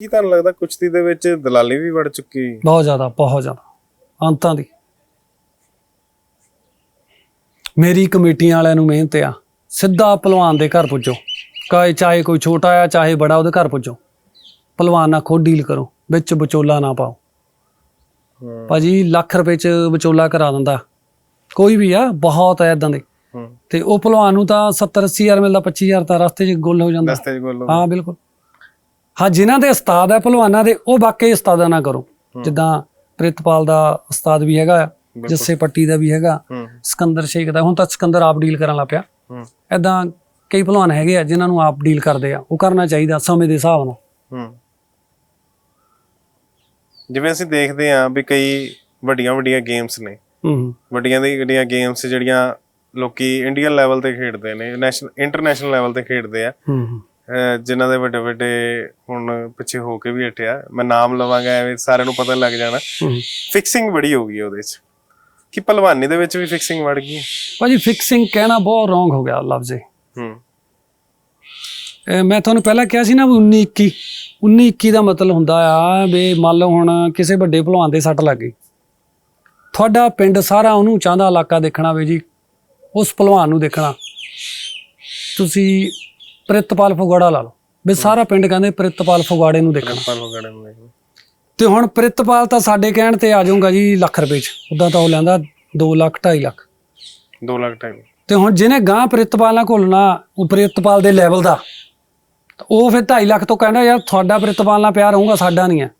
ਕੀ ਤੁਹਾਨੂੰ ਲੱਗਦਾ ਕੁਸ਼ਤੀ ਦੇ ਵਿੱਚ ਦਲਾਲੀ ਵੀ ਵੜ ਚੁੱਕੀ? ਬਹੁਤ ਜ਼ਿਆਦਾ ਬਹੁਤ ਜ਼ਿਆਦਾ। ਅੰਤਾਂ ਦੀ। ਮੇਰੀ ਕਮੇਟੀਆਂ ਵਾਲਿਆਂ ਨੂੰ ਮਿਹਨਤ ਆ। ਸਿੱਧਾ ਪਹਿਲਵਾਨ ਦੇ ਘਰ ਪੁੱਜੋ। ਕਾਏ ਚਾਹੇ ਕੋਈ ਛੋਟਾ ਆ ਚਾਹੇ ਬੜਾ ਉਹਦੇ ਘਰ ਪੁੱਜੋ। ਪਹਿਲਵਾਨ ਨਾਲ ਖੁਦ ਡੀਲ ਕਰੋ। ਵਿੱਚ ਵਿਚੋਲਾ ਨਾ ਪਾਓ। ਭਾਜੀ ਲੱਖ ਰੁਪਏ ਚ ਵਿਚੋਲਾ ਕਰਾ ਦਿੰਦਾ। ਕੋਈ ਵੀ ਆ ਬਹੁਤ ਐ ਇਦਾਂ ਦੇ। ਤੇ ਉਹ ਪਹਿਲਵਾਨ ਨੂੰ ਤਾਂ 70 80 ਹਜ਼ਾਰ ਮਿਲਦਾ 25 ਹਜ਼ਾਰ ਤਾਂ ਰਸਤੇ 'ਚ ਗੁੱਲ ਹੋ ਜਾਂਦਾ। ਦਸਤੇ ਕੋਲ ਹਾਂ ਬਿਲਕੁਲ। ਹਾਂ ਜਿਨ੍ਹਾਂ ਦੇ ਉਸਤਾਦ ਹੈ ਪਹਿਲਵਾਨਾਂ ਦੇ ਉਹ ਵਾਕਈ ਉਸਤਾਦਾਂ ਨਾ ਕਰੋ। ਜਿੱਦਾਂ ਪ੍ਰਿਤਪਾਲ ਦਾ ਉਸਤਾਦ ਵੀ ਹੈਗਾ ਆ, ਜੱਸੇ ਪੱਟੀ ਦਾ ਵੀ ਹੈਗਾ ਸਿਕੰਦਰ ਸ਼ੇਖ ਦਾ। ਹੁਣ ਤਾਂ ਸਿਕੰਦਰ ਆਪ ਡੀਲ ਕਰਨ ਲੱਗ ਪਿਆ। ਹੂੰ। ਐਦਾਂ ਕਈ ਪਹਿਲਵਾਨ ਹੈਗੇ ਆ ਜਿਨ੍ਹਾਂ ਨੂੰ ਆਪ ਡੀਲ ਕਰਦੇ ਆ। ਉਹ ਕਰਨਾ ਚਾਹੀਦਾ ਸਮੇਂ ਦੇ ਹਿਸਾਬ ਨਾਲ। ਜਿਵੇਂ ਅਸੀਂ ਦੇਖਦੇ ਹਾਂ ਵੀ ਕਈ ਵੱਡੀਆਂ ਵੱਡੀਆਂ ਗੇਮਸ ਨੇ। ਹੂੰ ਵੱਡੀਆਂ ਦੀ ਵੱਡੀਆਂ ਗੇਮਸ ਜਿਹੜੀਆਂ ਲੋਕੀ ਇੰਡੀਅਨ ਲੈਵਲ ਤੇ ਖੇਡਦੇ ਨੇ ਨੈਸ਼ਨਲ ਇੰਟਰਨੈਸ਼ਨਲ ਲੈਵਲ ਤੇ ਖੇਡਦੇ ਆ। ਜਿਨ੍ਹਾਂ ਦੇ ਵੱਡੇ ਵੱਡੇ ਹੁਣ ਪਿੱਛੇ ਹੋ ਕੇ ਵੀ ਹਟਿਆ ਮੈਂ ਨਾਮ ਲਵਾਂਗਾ ਐਵੇਂ ਸਾਰਿਆਂ ਨੂੰ ਪਤਾ ਲੱਗ ਜਾਣਾ। ਫਿਕਸਿੰਗ ਬੜੀ ਹੋ ਗਈ ਉਹਦੇ 'ਚ। ਕਿ ਪਹਿਲਵਾਨੀ ਦੇ ਵਿੱਚ ਵੀ ਫਿਕਸਿੰਗ ਵੜ ਗਈ? ਭਾਜੀ ਫਿਕਸਿੰਗ ਕਹਿਣਾ ਬਹੁਤ ਰੋਂਗ ਹੋ ਗਿਆ ਲਫ਼ਜ਼ ਹੂੰ। ਮੈਂ ਤੁਹਾਨੂੰ ਪਹਿਲਾਂ ਕਿਹਾ ਸੀ ਨਾ ਵੀ 19 21 19 21 ਦਾ ਮਤਲਬ ਹੁੰਦਾ ਆ ਵੀ ਮੰਨ ਲਓ ਹੁਣ ਕਿਸੇ ਵੱਡੇ ਭਲਵਾਨ ਦੇ ਸੱਟ ਲੱਗ ਗਈ। ਤੁਹਾਡਾ ਪਿੰਡ ਸਾਰਾ ਉਹਨੂੰ ਚਾਹੁੰਦਾ ਇਲਾਕਾ ਦੇਖਣਾ ਵੇ ਜੀ ਉਸ ਭਲਵਾਨ ਨੂੰ ਦੇਖਣਾ। ਤੁਸੀਂ ਪ੍ਰਿਤਪਾਲ ਫਗਵਾੜਾ ਲਾ ਲਓ। ਵੀ ਸਾਰਾ ਪਿੰਡ ਕਹਿੰਦੇ ਪ੍ਰਿਤਪਾਲ ਫਗਵਾੜੇ ਨੂੰ ਦੇਖਣਾ। ਪਰ ਹੋ ਗੜੇ ਨੂੰ ਤੇ ਹੁਣ ਪ੍ਰਿਤਪਾਲ ਤਾਂ ਸਾਡੇ ਕਹਿਣ ਤੇ ਆ ਜਾਊਗਾ ਜੀ ਲੱਖ ਰੁਪਏ ਚ। ਉਦਾਂ ਤਾਂ ਉਹ ਲੈਂਦਾ 2 ਲੱਖ 2.5 ਲੱਖ। 2 ਲੱਖ ਤੇ ਹੁਣ ਜਿਹਨੇ ਗਾਂ ਪ੍ਰਿਤਪਾਲ ਨਾਲ ਘੁਲਣਾ ਉਹ ਪ੍ਰਿਤਪਾਲ ਦੇ ਲੈਵਲ ਦਾ। ਉਹ ਫਿਰ 2.5 ਲੱਖ ਤੋਂ ਕਹਿੰਦਾ ਯਾਰ ਤੁਹਾਡਾ ਪ੍ਰਿਤਪਾਲ ਨਾਲ ਪਿਆਰ ਹੋਊਗਾ ਸਾਡਾ ਨਹੀਂ ਹੈ।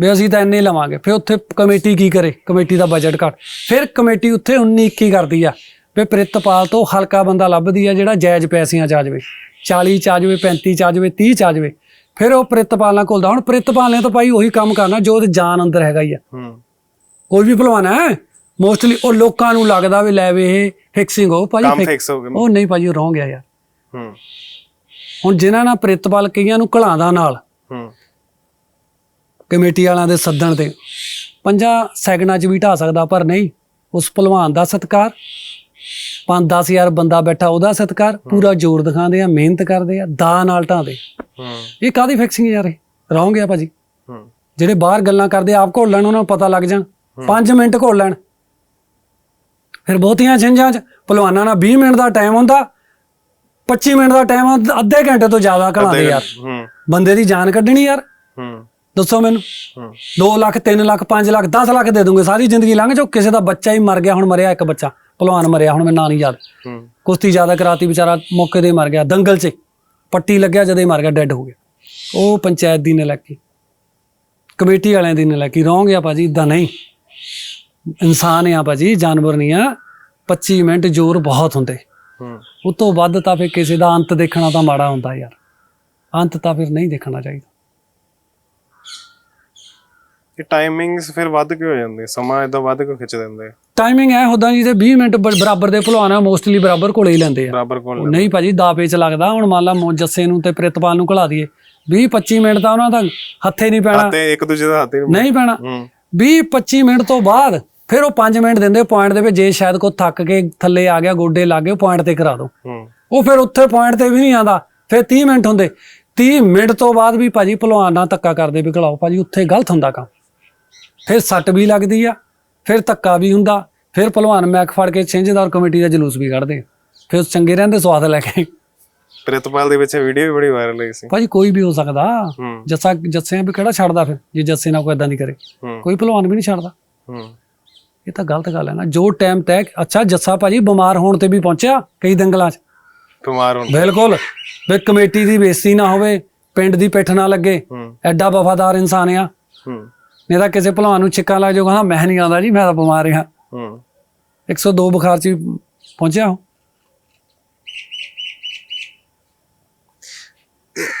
ਵੀ ਅਸੀਂ ਤਾਂ ਇੰਨੇ ਲਵਾਂਗੇ। ਫਿਰ ਉੱਥੇ ਕਮੇਟੀ ਕੀ ਕਰੇ? ਕਮੇਟੀ ਦਾ ਬਜਟ ਘੱਟ। ਫਿਰ ਕਮੇਟੀ ਉੱਥੇ 19 21 ਕਰਦੀ ਆ। ਵੀ ਪ੍ਰਿਤਪਾਲ ਤੋਂ ਹਲਕਾ ਬੰਦਾ ਲੱਭਦੀ ਆ ਜਿਹੜਾ ਜਾਇਜ਼ ਪੈਸਿਆਂ ਚ ਆ ਜਾਵੇ। 40 ਚ ਆ ਜਾਵੇ 35 ਚ ਆ ਜਾਵੇ 30 ਚ ਆ ਜਾਵੇ। ਫਿਰ ਉਹ ਪ੍ਰਿਤਪਾਲ ਨਾਲ ਘੁਲਦਾ ਹੁਣ ਪ੍ਰਿਤਪਾਲ ਨੇ ਤਾਂ ਭਾਈ ਉਹੀ ਕੰਮ ਕਰਨਾ ਜੋ ਉਹਦੇ ਜਾਨ ਅੰਦਰ ਹੈਗਾ ਹੀ ਆ। ਹੂੰ। ਕੋਈ ਵੀ ਭਲਵਾਨ ਹੈ ਮੋਸਟਲੀ ਉਹ ਲੋਕਾਂ ਨੂੰ ਲੱਗਦਾ ਵੀ ਲੈ ਵੇ ਇਹ ਫਿਕਸਿੰਗ ਹੋ ਭਾਜੀ ਫਿਕਸ ਹੋ ਗਿਆ ਉਹ ਨਹੀਂ ਭਾਜੀ ਰੋਂਗ ਆ ਯਾਰ। ਹੂੰ। ਹੁਣ ਜਿਨ੍ਹਾਂ ਨਾਲ ਪ੍ਰਿਤਪਾਲ ਕਈਆਂ ਨੂੰ ਘਲਾਉਂਦਾ ਨਾਲ ਹੂੰ। ਕਮੇਟੀ ਵਾਲਿਆਂ ਦੇ ਸੱਦਣ ਤੇ ਪੰਜਾਂ ਸੈਕਿੰਡਾਂ 'ਚ ਵੀ ਢਾ ਸਕਦਾ ਪਰ ਨਹੀਂ ਉਸ ਭਲਵਾਨ ਦਾ ਸਤਕਾਰ। 5 ਹਜ਼ਾਰ ਬੰਦਾ ਬੈਠਾ ਉਹਦਾ ਸਤਕਾਰ ਪੂਰਾ ਜ਼ੋਰ ਦਿਖਾਉਂਦੇ ਆ ਮਿਹਨਤ ਕਰਦੇ ਆ ਦਾ ਨਾਲ ਢਾਉਂਦੇ ਹੂੰ। ਇਹ ਕਾਦੀ ਫਿਕਸਿੰਗ ਯਾਰ ਇਹ? ਰੋਂਗ ਆ ਭਾਜੀ ਹੂੰ। ਜਿਹੜੇ ਬਾਹਰ ਗੱਲਾਂ ਕਰਦੇ ਆਪ ਘੋਲ ਲੈਣ ਉਹਨਾਂ ਨੂੰ ਪਤਾ ਲੱਗ ਜਾਣ। 5 ਮਿੰਟ ਘੋਲ ਲੈਣ। ਫਿਰ ਬਹੁਤੀਆਂ ਛਿੰਝਾਂ 'ਚ ਭਲਵਾਨਾਂ ਨਾਲ 20 ਮਿੰਟ ਦਾ ਟਾਈਮ ਹੁੰਦਾ 25 ਮਿੰਟ ਦਾ ਟਾਈਮ ਅੱਧੇ ਘੰਟੇ ਤੋਂ ਜ਼ਿਆਦਾ ਘਲਾਉਂਦੇ ਯਾਰ। ਹੂੰ। ਬੰਦੇ ਦੀ ਜਾਨ ਕੱਢਣੀ ਯਾਰ। ਹੂੰ। ਦੱਸੋ ਮੈਨੂੰ। ਹੂੰ। 2 ਲੱਖ 3 ਲੱਖ 5 ਲੱਖ 10 ਲੱਖ ਦੇ ਦੂੰਗੇ ਸਾਰੀ ਜ਼ਿੰਦਗੀ ਲੰਘ ਜਾਓ ਕਿਸੇ ਦਾ ਬੱਚਾ ਹੀ ਮਰ ਗਿਆ ਹੁਣ ਮਰਿਆ ਇੱਕ ਬੱਚਾ। ਭਲਵਾਨ ਮਰਿਆ ਹੁਣ ਮੈਨੂੰ ਨਾਂ ਨਹੀਂ ਯਾਦ। ਹੂੰ। ਕੁਸ਼ਤੀ ਜ਼ਿਆਦਾ ਕਰਾਤੀ ਵਿਚਾਰਾ ਮੌਕੇ ਤੇ ਮਰ ਗਿਆ ਦੰਗਲ 'ਚ। ਪੱਟੀ ਲੱਗਿਆ ਜਦੋਂ ਹੀ ਮਰ ਗਿਆ ਡੈੱਡ ਹੋ ਗਿਆ। ਉਹ ਪੰਚਾਇਤ ਦੀ ਨਲਾਇਕੀ। ਕਮੇਟੀ ਵਾਲਿਆਂ ਦੀ ਨਲਾਇਕੀ। ਰੋਂਗ ਆ ਭਾਜੀ ਇਦਾਂ ਨਹੀਂ। ਇਨਸਾਨ ਆ ਭਾਜੀ ਜਾਨਵਰ ਨਹੀਂ ਆ। 25 ਮਿੰਟ ਜ਼ੋਰ ਬਹੁਤ ਹੁੰਦੇ। ਹੂੰ। ਉਹ ਤੋਂ ਵੱਧ ਤਾਂ ਫਿਰ ਕਿਸੇ ਦਾ ਅੰਤ ਦੇਖਣਾ ਤਾਂ ਮਾੜਾ ਹੁੰਦਾ ਯਾਰ। ਅੰਤ ਤਾਂ ਫਿਰ ਨਹੀਂ ਦੇਖਣਾ ਚਾਹੀਦਾ। ਇਹ ਟਾਈਮਿੰਗਸ ਫਿਰ ਵੱਧ ਕੇ ਹੋ ਜਾਂਦੇ ਸਮਾਂ ਇਦਾਂ ਵੱਧ ਕੇ ਖਿੱਚ ਦਿੰਦੇ ਟਾਈਮਿੰਗ ਐ ਹੁੰਦਾ ਜੀ ਤੇ 20 ਮਿੰਟ ਬ- ਬਰਾਬਰ ਦੇ ਭਲਵਾਨ ਮੋਸਟਲੀ ਬਰਾਬਰ ਕੋਲੇ ਹੀ ਲੈਂਦੇ ਆ। ਬਰਾਬਰ ਕੋਲ ਨਹੀਂ ਭਾਜੀ ਦਾ ਪੇਚ ਲੱਗਦਾ ਹੁਣ ਮੰਨ ਲਾ ਮੋ- ਜੱਸੇ ਨੂੰ ਤੇ ਪ੍ਰਿਤਪਾਲ ਨੂੰ ਘਲਾ ਦਈਏ। 20 25 ਮਿੰਟ ਤਾਂ ਉਹਨਾਂ ਦਾ ਹੱਥੇ ਨਹੀਂ ਪੈਣਾ। ਤੇ ਇੱਕ ਦੂਜੇ ਦਾ ਹੱਥ ਹੀ ਨਹੀਂ ਨਹੀਂ ਪੈਣਾ। ਹੂੰ। 20 25 ਮਿੰਟ ਤੋਂ ਬਾਅਦ ਫਿਰ ਉਹ 5 ਮਿੰਟ ਦਿੰਦੇ ਪੁਆਇੰਟ ਦੇ ਵਿੱਚ ਜੇ ਸ਼ਾਇਦ ਕੋ ਥੱਕ ਕੇ ਥੱਲੇ ਆ ਗਿਆ ਗੋਡੇ ਲੱਗ ਗਏ ਪੁਆਇੰਟ ਤੇ ਕਰਾ ਦਿਓ ਹੂੰ। ਉਹ ਫਿਰ ਉੱਥੇ ਪੁਆਇੰਟ ਤੇ ਵੀ ਨਹੀਂ ਆਂਦਾ ਫਿਰ 30 ਮਿੰਟ ਹੁੰਦੇ। 30 ਮਿੰਟ ਤੋਂ ਬਾਅਦ ਵੀ ਭਾਜੀ ਭਲਵਾਨ ਨਾਲ ਧੱਕਾ ਕਰਦੇ ਵੀ ਘਲਾਓ। ਭਾਜੀ ਉੱਥੇ ਗਲਤ ਹੁੰਦਾ ਕੰਮ। ਫਿਰ ਸੱਟ ਵੀ ਲੱਗਦੀ ਆ ਫਿਰ ਧੱਕਾ ਵੀ ਹੁੰਦਾ ਫਿਰ ਭਲਵਾਨ ਮੈਕ ਫੜ ਕੇ ਛਿੰਝਦਾਰ ਕਮੇਟੀ ਦਾ ਜਲੂਸ ਵੀ ਕੱਢਦੇ ਫਿਰ ਚੰਗੇ ਰਹਿੰਦੇ ਸਵਾਦ ਲੈ ਕੇ। ਪ੍ਰਿਤਪਾਲ ਦੇ ਵਿੱਚ ਵੀਡੀਓ ਵੀ ਬੜੀ ਵਾਇਰਲ ਹੋਈ ਸੀ। ਭਾਜੀ ਕੋਈ ਵੀ ਹੋ ਸਕਦਾ। ਜੱਸਾ ਜੱਸਿਆਂ ਵੀ ਕਿਹੜਾ ਛੱਡਦਾ ਫਿਰ ਜੇ ਜੱਸੇ ਨਾਲ ਕੋਈ ਇਦਾਂ ਦੀ ਕਰੇ। ਕੋਈ ਭਲਵਾਨ ਵੀ ਨਹੀਂ ਛੱਡਦਾ। ਇਹ ਤਾਂ ਗਲਤ ਗੱਲ ਹੈ ਨਾ। ਜੋ ਟਾਈਮ ਤੈਅ ਅੱਛਾ ਜੱਸਾ ਭਾਜੀ ਬਿਮਾਰ ਹੋਣ ਤੇ ਵੀ ਪਹੁੰਚਿਆ ਕਈ ਦੰਗਲਾਂ 'ਚ? ਬਿਮਾਰ ਹੋਣ ਬਿਲਕੁਲ। ਵੀ ਕਮੇਟੀ ਦੀ ਬੇਇੱਜ਼ਤੀ ਨਾ ਹੋਵੇ ਪਿੰਡ ਦੀ ਪਿੱਠ ਨਾ ਲੱਗੇ ਐਡਾ ਵਫਾਦਾਰ ਇਨਸਾਨ ਆ। ਹੂੰ। ਨਹੀਂ ਤਾਂ ਕਿਸੇ ਭਲਵਾਨ ਨੂੰ ਛਿੱਕਾ ਲੱਗ ਜਾਊਗਾ ਮੈਂ ਨਹੀਂ ਆਉਂਦਾ ਜੀ ਮੈਂ ਤਾਂ ਬਿਮਾਰ ਹਾਂ। 102 ਬੁਖਾਰ 'ਚ ਪਹੁੰਚਿਆ ਹਾਂ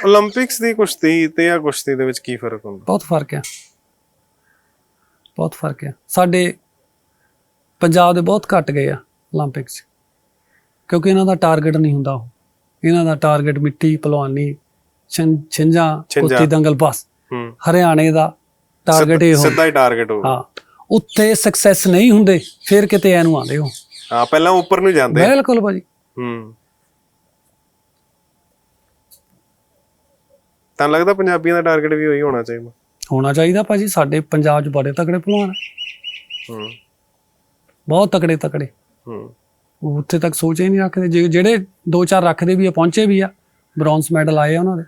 올림픽ਸ ਦੀ ਕੁਸ਼ਤੀ ਤੇ ਆ ਕੁਸ਼ਤੀ ਦੇ ਵਿੱਚ ਕੀ ਫ਼ਰਕ ਹੁੰਦਾ? ਬਹੁਤ ਫ਼ਰਕ ਹੈ ਬਹੁਤ ਫ਼ਰਕ ਹੈ ਸਾਡੇ ਪੰਜਾਬ ਦੇ ਬਹੁਤ ਘਟ ਗਏ ਆ ਓਲੰਪਿਕਸ ਕਿਉਂਕਿ ਇਹਨਾਂ ਦਾ ਟਾਰਗੇਟ ਨਹੀਂ ਹੁੰਦਾ ਉਹ। ਇਹਨਾਂ ਦਾ ਟਾਰਗੇਟ ਮਿੱਟੀ ਪਹਿਲਵਾਨੀ ਛਿੰਝਾਂ ਕੁਸ਼ਤੀ ਦੰਗਲ ਬਸ। ਹਰਿਆਣੇ ਦਾ ਟਾਰਗੇਟ ਇਹ ਹੋ ਸਿੱਧਾ ਹੀ ਟਾਰਗੇਟ ਹੋ ਹਾਂ ਉੱਥੇ ਸਕਸੈਸ ਨਹੀਂ ਹੁੰਦੇ ਫਿਰ ਕਿਤੇ ਐਨੂੰ ਆਉਂਦੇ ਹੋ। ਹਾਂ ਪਹਿਲਾਂ ਉੱਪਰ ਨੂੰ ਜਾਂਦੇ ਬਿਲਕੁਲ ਭਾਜੀ। ਹੂੰ। ਤਾਂ ਲੱਗਦਾ ਪੰਜਾਬੀਆਂ ਦਾ ਟਾਰਗੇਟ ਵੀ ਉਹੀ ਹੋਣਾ ਚਾਹੀਦਾ? ਹੋਣਾ ਚਾਹੀਦਾ ਭਾਜੀ ਸਾਡੇ ਪੰਜਾਬ 'ਚ ਬੜੇ ਤਕੜੇ ਪਹਿਲਵਾਨ ਆ। ਹੂੰ। ਬਹੁਤ ਤਕੜੇ ਤਕੜੇ। ਹੂੰ। ਉੱਥੇ ਤੱਕ ਸੋਚ ਨਹੀਂ ਰੱਖਦੇ। ਜਿਹੜੇ ਦੋ ਚਾਰ ਰੱਖਦੇ ਵੀ ਆ ਪਹੁੰਚੇ ਵੀ ਆ ਬ੍ਰੌਂਜ਼ ਮੈਡਲ ਆਏ ਆ ਉਹਨਾਂ ਦੇ।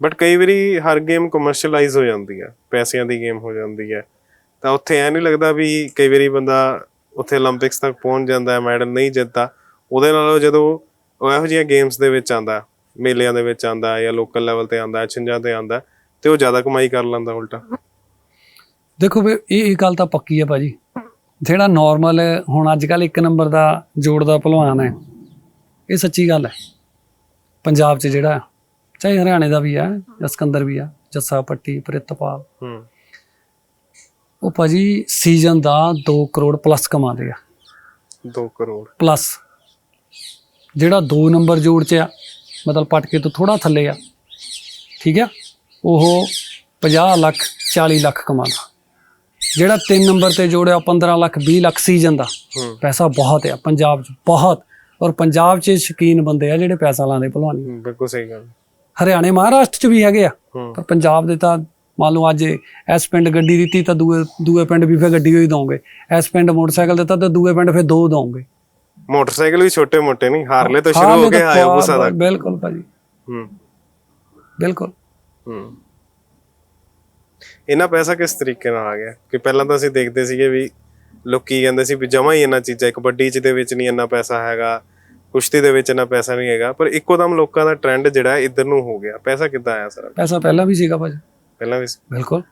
ਬਟ ਕਈ ਵਾਰੀ ਹਰ ਗੇਮ ਕਮਰਸ਼ੀਅਲਾਈਜ਼ ਹੋ ਜਾਂਦੀ ਆ, ਪੈਸਿਆਂ ਦੀ ਗੇਮ ਹੋ ਜਾਂਦੀ ਆ। ਤਾਂ ਉੱਥੇ ਐ ਨਹੀਂ ਲੱਗਦਾ ਵੀ ਕਈ ਵਾਰੀ ਬੰਦਾ ਉੱਥੇ 올림픽ਸ ਤੱਕ ਪਹੁੰਚ ਜਾਂਦਾ ਹੈ ਮੈਡਲ ਨਹੀਂ ਜਿੱਤਦਾ। ਉਹਦੇ ਨਾਲ ਜਦੋਂ ਉਹ ਇਹੋ ਜਿਹੀਆਂ ਗੇਮਸ ਦੇ ਵਿੱਚ ਆਂਦਾ ਮੇਲਿਆਂ ਦੇ ਵਿੱਚ ਆਂਦਾ ਜਾਂ ਲੋਕਲ ਲੈਵਲ ਤੇ ਆਂਦਾ ਛਿੰਜਾਂ ਤੇ ਆਂਦਾ ਤੇ ਉਹ ਜ਼ਿਆਦਾ ਕਮਾਈ ਕਰ ਲੈਂਦਾ ਉਲਟਾ। ਦੇਖੋ ਵੀ ਇਹ ਇਹ ਗੱਲ ਤਾਂ ਪੱਕੀ ਆ ਭਾਜੀ। ਜਿਹੜਾ ਨਾਰਮਲ ਹੁਣ ਅੱਜ ਕੱਲ ਇੱਕ ਨੰਬਰ ਦਾ ਜੋੜ ਦਾ ਭਲਵਾਨ ਹੈ। ਇਹ ਸੱਚੀ ਗੱਲ ਹੈ। ਪੰਜਾਬ 'ਚ ਜਿਹੜਾ ਚਾਹੇ ਹਰਿਆਣੇ ਦਾ ਵੀ ਆ ਜਾਂ ਸਿਕੰਦਰ ਵੀ ਆ ਜੱਸਾ ਪੱਟੀ ਪ੍ਰਿਤਪਾਲ। ਹੂੰ। ਉਹ ਭਾਜੀ ਸੀਜ਼ਨ ਦਾ 2 ਕਰੋੜ ਪਲੱਸ ਕਮਾਉਂਦੇ ਆ। 2 ਕਰੋੜ। ਪਲੱਸ ਜਿਹੜਾ 2 ਨੰਬਰ ਜੋੜ 'ਚ ਆ ਮਤਲਬ ਪਟਕੇ ਤੋਂ ਥੋੜਾ ਥੱਲੇ ਆ। ਠੀਕ ਆ? ਉਹ 50 ਲੱਖ 40 ਲੱਖ ਕਮਾਉਂਦਾ। ਜਿਹੜਾ 3 ਨੰਬਰ ਤੇ ਜੋੜਿਆ 15 ਲੱਖ 20 ਲੱਖ ਸੀਜ਼ਨ ਦਾ। ਪੈਸਾ ਬਹੁਤ ਆ ਪੰਜਾਬ 'ਚ ਬਹੁਤ। ਔਰ ਪੰਜਾਬ 'ਚ ਸ਼ਕੀਨ ਬੰਦੇ ਆ ਜਿਹੜੇ ਪੈਸਾ ਲਾਉਂਦੇ ਭਲਵਾਨੀ। ਬਿਲਕੁਲ ਸਹੀ ਗੱਲ। ਹਰਿਆਣੇ ਮਹਾਰਾਸ਼ਟਰ 'ਚ ਵੀ ਹੈਗੇ ਆ। ਪਰ ਪੰਜਾਬ ਦੇ ਤਾਂ ਮੰਨ ਲਓ ਅੱਜ ਇਸ ਪਿੰਡ ਗੱਡੀ ਦਿੱਤੀ ਤਾਂ ਦੂਏ ਦੂਏ ਪਿੰਡ ਵੀ ਫਿਰ ਗੱਡੀ ਹੋਈ ਦੋਗੇ ਇਸ ਪਿੰਡ ਮੋਟਰਸਾਈਕਲ ਦਿੱਤਾ ਤਾਂ ਦੂਏ ਪਿੰਡ ਫਿਰ ਦੋ ਦੋਗੇ ਮੋਟਰਸਾਈਕਲ ਵੀ ਛੋਟੇ ਮੋਟੇ ਨਹੀਂ ਹਾਰਲੇ ਤੋਂ ਸ਼ੁਰੂ ਹੋ ਕੇ ਹਾਇਬੂਸਾ ਤੱਕ। ਬਿਲਕੁਲ ਭਾਜੀ। ਹੂੰ। ਬਿਲਕੁਲ। ਹੂੰ। ਇਹਨਾਂ ਪੈਸਾ ਕਿਸ ਤਰੀਕੇ ਨਾਲ ਆ ਗਿਆ? ਕਿ ਪਹਿਲਾਂ ਤਾਂ ਅਸੀਂ ਦੇਖਦੇ ਸੀਗੇ ਵੀ ਲੋਕੀ ਕਹਿੰਦੇ ਸੀ ਵੀ ਜਮਾ ਹੀ ਇਹਨਾਂ ਚੀਜ਼ਾਂ ਕਬੱਡੀ ਚ ਦੇ ਵਿੱਚ ਨਹੀਂ ਇੰਨਾ ਪੈਸਾ ਹੈਗਾ। ਕੁਸ਼ਤੀ ਦੇ ਵਿੱਚ ਇੰਨਾ ਪੈਸਾ ਨਹੀਂ ਹੈਗਾ ਪਰ ਇੱਕੋ ਦਮ ਲੋਕਾਂ ਦਾ ਟ੍ਰੈਂਡ ਜਿਹੜਾ ਹੈ ਇੱਧਰ ਨੂੰ ਹੋ ਗਿਆ। ਪੈਸਾ ਕਿੱਦਾਂ ਆਇਆ ਸਾਰਾ? ਪੈਸਾ ਪਹਿਲਾਂ ਵੀ ਸੀਗਾ ਭਾਜੀ। ਪਹਿਲਾਂ ਵੀ ਸੀ। ਬਿਲਕੁਲ।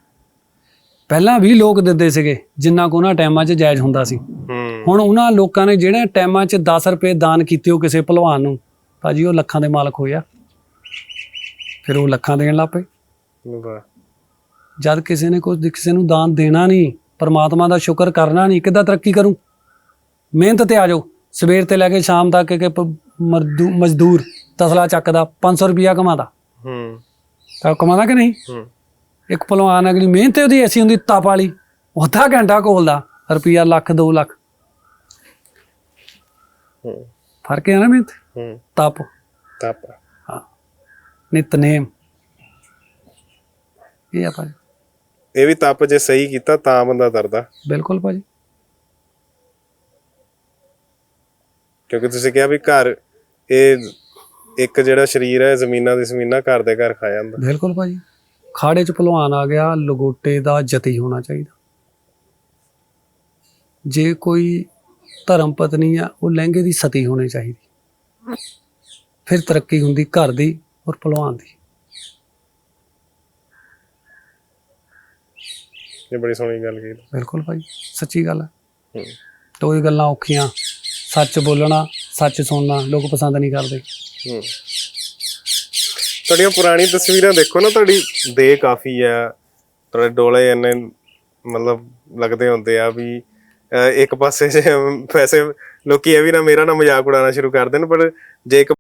ਪਹਿਲਾਂ ਵੀ ਲੋਕ ਦਿੰਦੇ ਸੀਗੇ ਜਿੰਨਾ ਕੋ ਉਹਨਾਂ ਟਾਈਮਾਂ 'ਚ ਜਾਇਜ਼ ਹੁੰਦਾ ਸੀ। ਹੂੰ। ਹੁਣ ਉਹਨਾਂ ਲੋਕਾਂ ਨੇ ਜਿਹੜੇ ਟਾਈਮਾਂ 'ਚ 10 ਰੁਪਏ ਦਾਨ ਕੀਤੇ ਉਹ ਕਿਸੇ ਭਲਵਾਨ ਨੂੰ ਭਾਜੀ ਉਹ ਲੱਖਾਂ ਦੇ ਮਾਲਕ ਹੋਇਆ ਫਿਰ ਉਹ ਲੱਖਾਂ ਦੇਣ ਲੱਗ ਪਏ। ਵਾਹ। ਜਦ ਕਿਸੇ ਨੇ ਕੁਝ ਕਿਸੇ ਨੂੰ ਦਾਨ ਦੇਣਾ ਨਹੀਂ ਪਰਮਾਤਮਾ ਦਾ ਸ਼ੁਕਰ ਕਰਨਾ ਨਹੀਂ ਕਿੱਦਾਂ ਤਰੱਕੀ ਕਰੂੰ? ਮਿਹਨਤ ਤੇ ਆ ਜਾਓ। ਸਵੇਰ ਤੇ ਲੈ ਕੇ ਸ਼ਾਮ ਤੱਕ ਮਰਦੂ- ਮਜ਼ਦੂਰ ਤਸਲਾ ਚੱਕਦਾ 500 ਰੁਪਿਆ ਕਮਾਦਾ ਹੂੰ। ਤਾਂ ਕਮਾਦਾ ਕਿ ਨਹੀਂ? ਹੂੰ। ਇੱਕ ਭਲਵਾਨ ਅਗਲੀ ਮਿਹਨਤ ਉਹਦੀ ਐਸੀ ਹੁੰਦੀ ਤਪ ਵਾਲੀ ਉਹ ਅੱਧਾ ਘੰਟਾ ਘੋਲਦਾ ਰੁਪਿਆ ਲੱਖ 2 ਲੱਖ। ਹੂੰ। ਫ਼ਰਕ ਹੈ ਨਾ ਮਿਹਨਤ? ਹੂੰ। ਤਪ। ਤਪ। ਹਾਂ। ਨਿਤਨੇਮ ਇਹ ਆ ਭਾਜੀ। ਇਹ ਵੀ ਤਪ ਜੇ ਸਹੀ ਕੀਤਾ ਤਾਂ ਬੰਦਾ ਦਰਦਾ। ਬਿਲਕੁਲ ਭਾਜੀ। ਕਿਉਂਕਿ ਤੁਸੀਂ ਕਿਹਾ ਵੀ ਘਰ ਇਹ ਇੱਕ ਜਿਹੜਾ ਸਰੀਰ ਹੈ ਜ਼ਮੀਨਾਂ ਦੀ ਜ਼ਮੀਨਾਂ ਘਰ ਦੇ ਘਰ ਖਾ ਜਾਂਦਾ। ਬਿਲਕੁਲ ਭਾਜੀ। ਖਾੜੇ 'ਚ ਭਲਵਾਨ ਆ ਗਿਆ ਲਗੋਟੇ ਦਾ ਜਤੀ ਹੋਣਾ ਚਾਹੀਦਾ। ਜੇ ਕੋਈ ਧਰਮ ਪਤਨੀ ਆ ਉਹ ਲਹਿੰਗੇ ਦੀ ਸਤੀ ਹੋਣੀ ਚਾਹੀਦੀ। ਫਿਰ ਤਰੱਕੀ ਹੁੰਦੀ ਘਰ ਦੀ ਔਰ ਭਲਵਾਨ ਦੀ। ਇਹ ਬੜੀ ਸੋਹਣੀ ਗੱਲ ਕੀਤੀ ਬਿਲਕੁਲ ਭਾਈ ਸੱਚੀ ਗੱਲ ਹੈ ਹੂੰ। ਦੋ ਹੀ ਗੱਲਾਂ ਔਖੀਆਂ। ਸੱਚ ਬੋਲਣਾ ਸੱਚ ਸੁਣਨਾ ਲੋਕ ਪਸੰਦ ਨਹੀਂ ਕਰਦੇ। ਹੂੰ। ਤੁਹਾਡੀਆਂ ਪੁਰਾਣੀ ਤਸਵੀਰਾਂ ਦੇਖੋ ਨਾ ਤੁਹਾਡੀ ਦੇ ਕਾਫੀ ਆ ਤੁਹਾਡੇ ਡੋਲੇ ਇੰਨੇ ਮਤਲਬ ਲੱਗਦੇ ਹੁੰਦੇ ਆ ਵੀ ਅਹ, ਇੱਕ ਪਾਸੇ ਜੇ ਵੈਸੇ ਲੋਕੀ ਇਹ ਵੀ ਨਾ ਮੇਰਾ ਨਾ ਮਜ਼ਾਕ ਉਡਾਉਣਾ ਸ਼ੁਰੂ ਕਰ ਦੇਣ ਪਰ ਜੇ ਇੱਕ